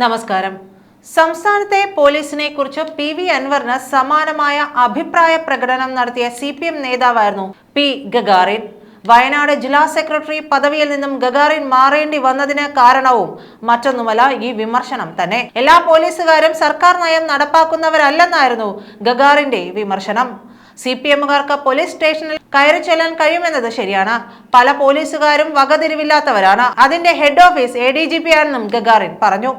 നമസ്കാരം. സംസ്ഥാനത്തെ പോലീസിനെ കുറിച്ച് പി വി അൻവറിന് സമാനമായ അഭിപ്രായ പ്രകടനം നടത്തിയ സി പി എം നേതാവായിരുന്നു പി ഗഗാറിൻ. വയനാട് ജില്ലാ സെക്രട്ടറി പദവിയിൽ നിന്നും ഗഗാറിൻ മാറേണ്ടി വന്നതിന് കാരണവും മറ്റൊന്നുമല്ല ഈ വിമർശനം തന്നെ. എല്ലാ പോലീസുകാരും സർക്കാർ നയം നടപ്പാക്കുന്നവരല്ലെന്നായിരുന്നു ഗഗാറിന്റെ വിമർശനം. സി പി എമ്മുകാർക്ക് പോലീസ് സ്റ്റേഷനിൽ കയറി ചെല്ലാൻ കഴിയുമെന്നത് ശരിയാണ്. പല പോലീസുകാരും വകതിരിവില്ലാത്തവരാണ്. അതിന്റെ head office A D G P ആണെന്നും ഗഗാറിൻ പറഞ്ഞു.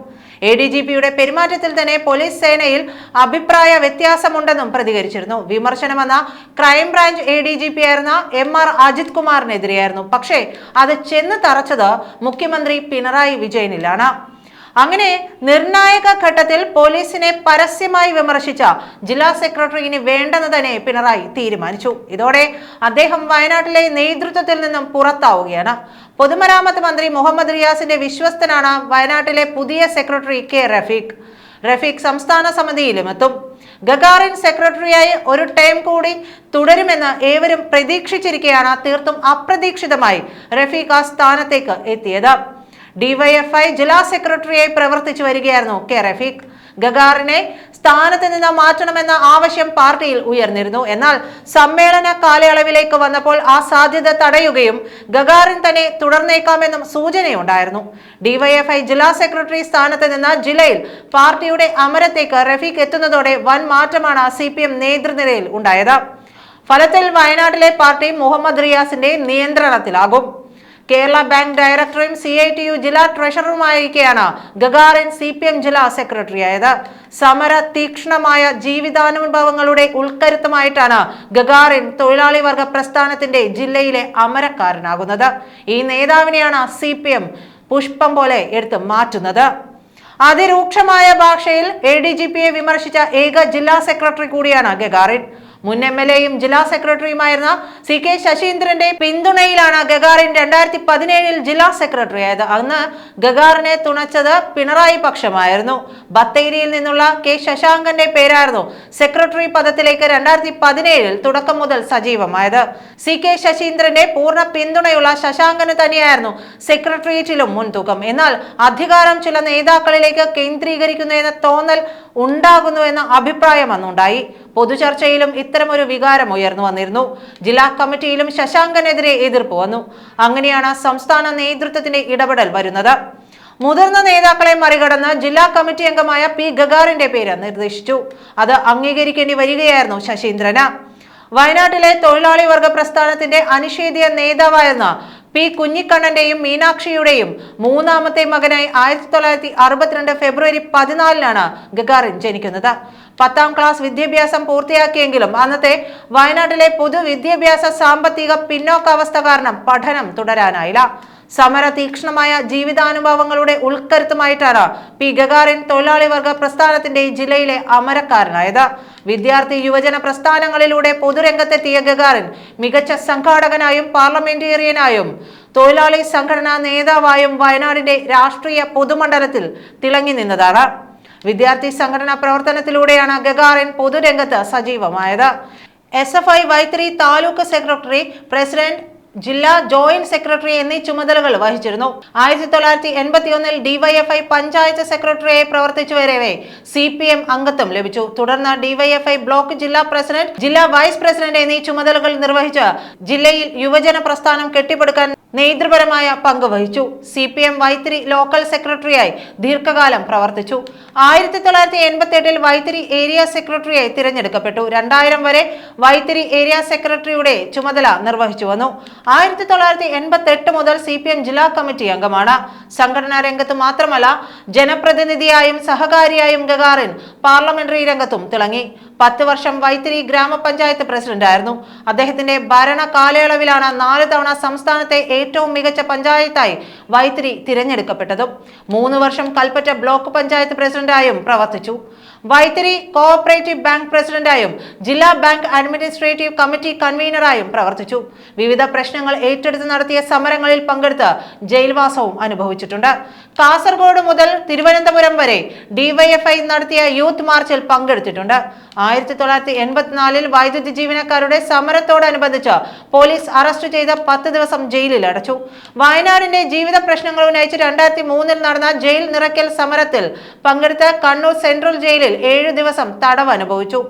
എ ഡി ജി പിയുടെ പെരുമാറ്റത്തിൽ തന്നെ പോലീസ് സേനയിൽ അഭിപ്രായ വ്യത്യാസമുണ്ടെന്നും പ്രതികരിച്ചിരുന്നു. വിമർശനമെന്ന crime branch A D G P ആയിരുന്ന എം ആർ അജിത് കുമാറിനെതിരെയായിരുന്നു. പക്ഷേ അത് ചെന്ന് തറച്ചത് മുഖ്യമന്ത്രി പിണറായി വിജയനിലാണ്. അങ്ങനെ നിർണായക ഘട്ടത്തിൽ പോലീസിനെ പരസ്യമായി വിമർശിച്ച ജില്ലാ സെക്രട്ടറി ഇനി വേണ്ടെന്ന് തന്നെ പിണറായി തീരുമാനിച്ചു. ഇതോടെ അദ്ദേഹം വയനാട്ടിലെ നേതൃത്വത്തിൽ നിന്നും പുറത്താവുകയാണ്. പൊതുമരാമത്ത് മന്ത്രി മുഹമ്മദ് റിയാസിന്റെ വിശ്വസ്തനാണ് വയനാട്ടിലെ പുതിയ സെക്രട്ടറി കെ റഫീഖ്. റഫീഖ് സംസ്ഥാന സമിതിയിലും എത്തും. ഗഗാറിൻ സെക്രട്ടറിയായി ഒരു ടൈം കൂടി തുടരുമെന്ന് ഏവരും പ്രതീക്ഷിച്ചിരിക്കെയാണ് തീർത്തും അപ്രതീക്ഷിതമായി റഫീഖ് ആ സ്ഥാനത്തേക്ക് എത്തിയത്. ഡിവൈഎഫ്ഐ ജില്ലാ സെക്രട്ടറിയായി പ്രവർത്തിച്ചു വരികയായിരുന്നു കെ റഫീഖ്. ഗഗാറിനെ സ്ഥാനത്ത് നിന്ന് മാറ്റണമെന്ന ആവശ്യം പാർട്ടിയിൽ ഉയർന്നിരുന്നു. എന്നാൽ സമ്മേളന കാലയളവിലേക്ക് വന്നപ്പോൾ ആ സാധ്യത തടയുകയും ഗഗാറിൻ തന്നെ തുടർന്നേക്കാമെന്നും സൂചനയുണ്ടായിരുന്നു. ഡിവൈഎഫ്ഐ ജില്ലാ സെക്രട്ടറി സ്ഥാനത്ത് നിന്ന് ജില്ലയിൽ പാർട്ടിയുടെ അമരത്തേക്ക് റഫീഖ് എത്തുന്നതോടെ വൻ മാറ്റമാണ് സി പി എം നേതൃനിരയിൽ ഉണ്ടായത്. ഫലത്തിൽ വയനാട്ടിലെ പാർട്ടി മുഹമ്മദ് റിയാസിന്റെ നിയന്ത്രണത്തിലാകും. കേരള ബാങ്ക് ഡയറക്ടറും സി ഐ ടി യു ജില്ലാ ട്രഷററുമായിരിക്കെയാണ് ഗഗാറിൻ സി പി എം ജില്ലാ സെക്രട്ടറിയായത്. സമര തീക്ഷണമായ ജീവിതാനുഭവങ്ങളുടെ ഉൾക്കരുത്തമായിട്ടാണ് ഗഗാറിൻ തൊഴിലാളി വർഗ പ്രസ്ഥാനത്തിന്റെ ജില്ലയിലെ അമരക്കാരനാകുന്നത്. ഈ നേതാവിനെയാണ് സി പി എം പുഷ്പം പോലെ എടുത്ത് മാറ്റുന്നത്. അതിരൂക്ഷമായ ഭാഷയിൽ എ ഡി ജി പിയെ വിമർശിച്ച ഏക ജില്ലാ സെക്രട്ടറി കൂടിയാണ് ഗഗാറിൻ. മുൻ എം എൽ എയും ജില്ലാ സെക്രട്ടറിയുമായിരുന്ന സി കെ ശശീന്ദ്രന്റെ പിന്തുണയിലാണ് ഗഗാറിൻ രണ്ടായിരത്തി പതിനേഴിൽ ജില്ലാ സെക്രട്ടറി ആയത്. അന്ന് ഗഗാറിനെ തുണച്ചത് പിണറായി പക്ഷമായിരുന്നു. ബത്തേരിയിൽ നിന്നുള്ള കെ ശശാങ്കന്റെ പേരായിരുന്നു സെക്രട്ടറി പദത്തിലേക്ക് രണ്ടായിരത്തി പതിനേഴിൽ തുടക്കം മുതൽ സജീവമായത്. സി കെ ശശീന്ദ്രന്റെ പൂർണ പിന്തുണയുള്ള ശശാങ്കന് തന്നെയായിരുന്നു സെക്രട്ടേറിയറ്റിലും മുൻതൂക്കം. എന്നാൽ അധികാരം ചില നേതാക്കളിലേക്ക് കേന്ദ്രീകരിക്കുന്നു എന്ന തോന്നൽ ഉണ്ടാകുന്നു എന്ന അഭിപ്രായം അന്നുണ്ടായി. പൊതുചർച്ചയിലും ഇത്തരമൊരു വികാരം ഉയർന്നു വന്നിരുന്നു. ജില്ലാ കമ്മിറ്റിയിലും ശശാങ്കനെതിരെ എതിർപ്പ് വന്നു. അങ്ങനെയാണ് സംസ്ഥാന നേതൃത്വത്തിന്റെ ഇടപെടൽ വരുന്നത്. മുതിർന്ന നേതാക്കളെ മറികടന്ന് ജില്ലാ കമ്മിറ്റി അംഗമായ പി ഗഗാറിന്റെ പേര് നിർദ്ദേശിച്ചു. അത് അംഗീകരിക്കേണ്ടി വരികയായിരുന്നു ശശീന്ദ്രന്. വയനാട്ടിലെ തൊഴിലാളി വർഗ പ്രസ്ഥാനത്തിന്റെ അനിഷേധ്യ നേതാവായിരുന്ന പി കുഞ്ഞിക്കണ്ണന്റെയും മീനാക്ഷിയുടെയും മൂന്നാമത്തെ മകനായി ആയിരത്തി തൊള്ളായിരത്തി അറുപത്തിരണ്ട് ഫെബ്രുവരി പതിനാലിനാണ് ഗഗാറിൻ ജനിക്കുന്നത്. പത്താം ക്ലാസ് വിദ്യാഭ്യാസം പൂർത്തിയാക്കിയെങ്കിലും അന്നത്തെ വയനാട്ടിലെ പൊതുവിദ്യാഭ്യാസ സാമ്പത്തിക പിന്നോക്കാവസ്ഥ കാരണം പഠനം തുടരാനായില്ല. സമര തീക്ഷ്ണമായ ജീവിതാനുഭവങ്ങളുടെ ഉൾക്കരുത്തുമായിട്ടാണ് പി ഗഗാറിൻ തൊഴിലാളി വർഗ പ്രസ്ഥാനത്തിന്റെ ജില്ലയിലെ അമരക്കാരനായത്. വിദ്യാർത്ഥി യുവജന പ്രസ്ഥാനങ്ങളിലൂടെ പൊതുരംഗത്തെത്തിയ ഗഗാറിൻ മികച്ച സംഘാടകനായും പാർലമെന്റേറിയനായും തൊഴിലാളി സംഘടനാ നേതാവായും വയനാടിന്റെ രാഷ്ട്രീയ പൊതുമണ്ഡലത്തിൽ തിളങ്ങി നിന്നതാണ്. വിദ്യാർത്ഥി സംഘടനാ പ്രവർത്തനത്തിലൂടെയാണ് ഗഗാറിൻ പൊതുരംഗത്ത് സജീവമായത്. S F I Vythiri taluk secretary president ജില്ലാ ജോയിന്റ് സെക്രട്ടറി എന്നീ ചുമതലകൾ വഹിച്ചിരുന്നു. ആയിരത്തി തൊള്ളായിരത്തി എൺപത്തി ഒന്നിൽ ഡിവൈഎഫ്ഐ പഞ്ചായത്ത് സെക്രട്ടറിയായി പ്രവർത്തിച്ചു വരവേ സി പി എം അംഗത്വം ലഭിച്ചു. തുടർന്ന് ഡിവൈഎഫ്ഐ ബ്ലോക്ക് ജില്ലാ പ്രസിഡന്റ് ജില്ലാ വൈസ് പ്രസിഡന്റ് എന്നീ ചുമതലകൾ നിർവഹിച്ച് ജില്ലയിൽ യുവജന പ്രസ്ഥാനം കെട്ടിപ്പടുക്കാൻ നേതൃപരമായ പങ്ക് വഹിച്ചു. C P M Vythiri local സെക്രട്ടറിയായി ദീർഘകാലം പ്രവർത്തിച്ചു. ആയിരത്തി തൊള്ളായിരത്തി എൺപത്തി എട്ടിൽ വൈത്തിരി ഏരിയ സെക്രട്ടറിയായി തിരഞ്ഞെടുക്കപ്പെട്ടു. രണ്ടായിരം വരെ വൈത്തിരി ഏരിയ സെക്രട്ടറിയുടെ ചുമതല നിർവഹിച്ചു വന്നു. ആയിരത്തി തൊള്ളായിരത്തി എൺപത്തി എട്ട് മുതൽ സി പി എം ജില്ലാ കമ്മിറ്റി അംഗമാണ്. സംഘടനാ രംഗത്ത് മാത്രമല്ല ജനപ്രതിനിധിയായും സഹകാരിയായും ഗഗാറിൻ പാർലമെന്ററി രംഗത്തും തിളങ്ങി. പത്ത് വർഷം വൈത്തിരി ഗ്രാമപഞ്ചായത്ത് പ്രസിഡന്റായിരുന്നു. അദ്ദേഹത്തിന്റെ ഭരണ കാലയളവിലാണ് നാല് തവണ സംസ്ഥാനത്തെ ഏറ്റവും മികച്ച പഞ്ചായത്തായി വൈത്തിരി തിരഞ്ഞെടുക്കപ്പെട്ടതും മൂന്ന് വർഷം കൽപ്പറ്റ ബ്ലോക്ക് പഞ്ചായത്ത് പ്രസിഡന്റായും പ്രവർത്തിച്ചു. വൈത്തിരി കോഓപ്പറേറ്റീവ് ബാങ്ക് പ്രസിഡന്റായും ജില്ലാ ബാങ്ക് അഡ്മിനിസ്ട്രേറ്റീവ് കമ്മിറ്റി കൺവീനറായും പ്രവർത്തിച്ചു. വിവിധ പ്രശ്നങ്ങൾ ഏറ്റെടുത്ത് നടത്തിയ സമരങ്ങളിൽ പങ്കെടുത്ത് ജയിൽവാസവും അനുഭവിച്ചിട്ടുണ്ട്. കാസർഗോഡ് മുതൽ തിരുവനന്തപുരം വരെ ഡിവൈഎഫ്ഐ നടത്തിയ യൂത്ത് മാർച്ചിൽ പങ്കെടുത്തിട്ടുണ്ട്. ആയിരത്തി തൊള്ളായിരത്തി എൺപത്തിനാലിൽ വൈദ്യുതി ജീവനക്കാരുടെ സമരത്തോടനുബന്ധിച്ച് പോലീസ് അറസ്റ്റ് ചെയ്ത് പത്ത് ദിവസം ജയിലിൽ അടച്ചു വയനാടിന്റെ ജീവിത പ്രശ്നങ്ങൾ ഉന്നയിച്ച് രണ്ടായിരത്തി മൂന്നിൽ നടന്ന ജയിൽ നിറയ്ക്കൽ സമരത്തിൽ പങ്കെടുത്ത കണ്ണൂർ സെൻട്രൽ ജയിലിൽ ഏഴു ദിവസം തടവ് അനുഭവിച്ചു.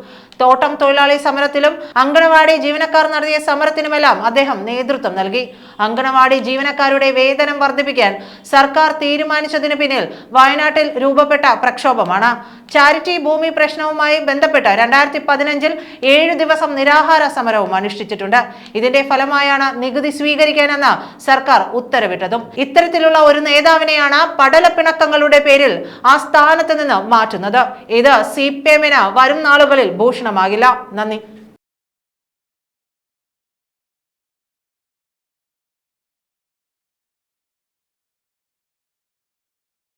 തോട്ടം തൊഴിലാളി സമരത്തിലും അങ്കണവാടി ജീവനക്കാർ നടത്തിയ സമരത്തിനുമെല്ലാം അദ്ദേഹം നേതൃത്വം നൽകി. അങ്കണവാടി ജീവനക്കാരുടെ വേതനം വർദ്ധിപ്പിക്കാൻ സർക്കാർ തീരുമാനിച്ചതിന് പിന്നിൽ വയനാട്ടിൽ രൂപപ്പെട്ട പ്രക്ഷോഭമാണ്. ചാരിറ്റി ഭൂമി പ്രശ്നവുമായി ബന്ധപ്പെട്ട് രണ്ടായിരത്തി പതിനഞ്ചിൽ ഏഴ് ദിവസം നിരാഹാര സമരവും അനുഷ്ഠിച്ചിട്ടുണ്ട്. ഇതിന്റെ ഫലമായാണ് നികുതി സ്വീകരിക്കാനെന്ന് സർക്കാർ ഉത്തരവിട്ടതും. ഇത്തരത്തിലുള്ള ഒരു നേതാവിനെയാണ് പടലപ്പിണക്കങ്ങളുടെ പേരിൽ ആ സ്ഥാനത്ത് നിന്ന് മാറ്റുന്നത്. ഇത് സി പി എമ്മിന് വരും നാളുകളിൽ ഭൂഷണമാകില്ല. നന്ദി.